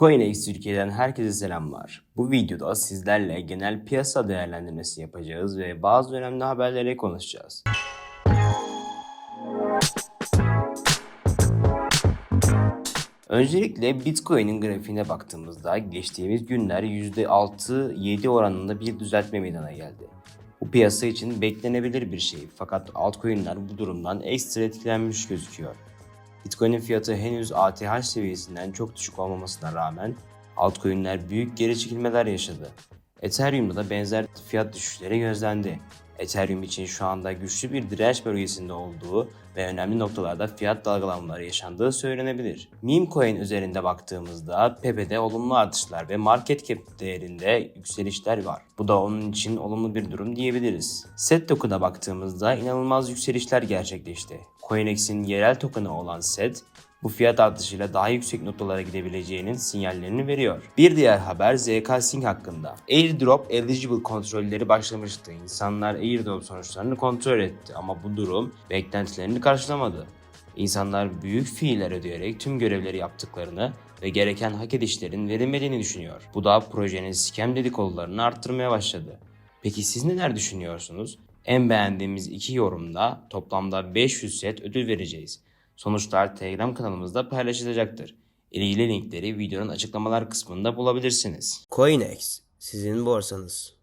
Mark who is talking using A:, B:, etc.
A: CoinEx Türkiye'den herkese selamlar. Bu videoda sizlerle genel piyasa değerlendirmesi yapacağız ve bazı önemli haberleri konuşacağız. Öncelikle Bitcoin'in grafiğine baktığımızda geçtiğimiz günler %6-7 oranında bir düzeltme meydana geldi. Bu piyasa için beklenebilir bir şey fakat altcoin'ler bu durumdan ekstra etkilenmiş gözüküyor. Bitcoin'in fiyatı henüz ATH seviyesinden çok düşük olmamasına rağmen altcoin'ler büyük geri çekilmeler yaşadı. Ethereum'da da benzer fiyat düşüşleri gözlendi. Ethereum için şu anda güçlü bir direnç bölgesinde olduğu ve önemli noktalarda fiyat dalgalanmaları yaşandığı söylenebilir. Meme coin üzerinde baktığımızda Pepe'de olumlu artışlar ve market cap değerinde yükselişler var. Bu da onun için olumlu bir durum diyebiliriz. Set token'a baktığımızda inanılmaz yükselişler gerçekleşti. CoinEx'in yerel token'ı olan SET, bu fiyat artışıyla daha yüksek noktalara gidebileceğinin sinyallerini veriyor. Bir diğer haber ZK Sync hakkında. Airdrop eligible kontrolleri başlamıştı. İnsanlar airdrop sonuçlarını kontrol etti ama bu durum beklentilerini karşılamadı. İnsanlar büyük fiiller ödeyerek tüm görevleri yaptıklarını ve gereken hak edişlerin verilmediğini düşünüyor. Bu da projenin scam dedikodularını arttırmaya başladı. Peki siz neler düşünüyorsunuz? En beğendiğimiz iki yorumda toplamda 500 set ödül vereceğiz. Sonuçlar Telegram kanalımızda paylaşılacaktır. İlgili linkleri videonun açıklamalar kısmında bulabilirsiniz. CoinEx, sizin borsanız.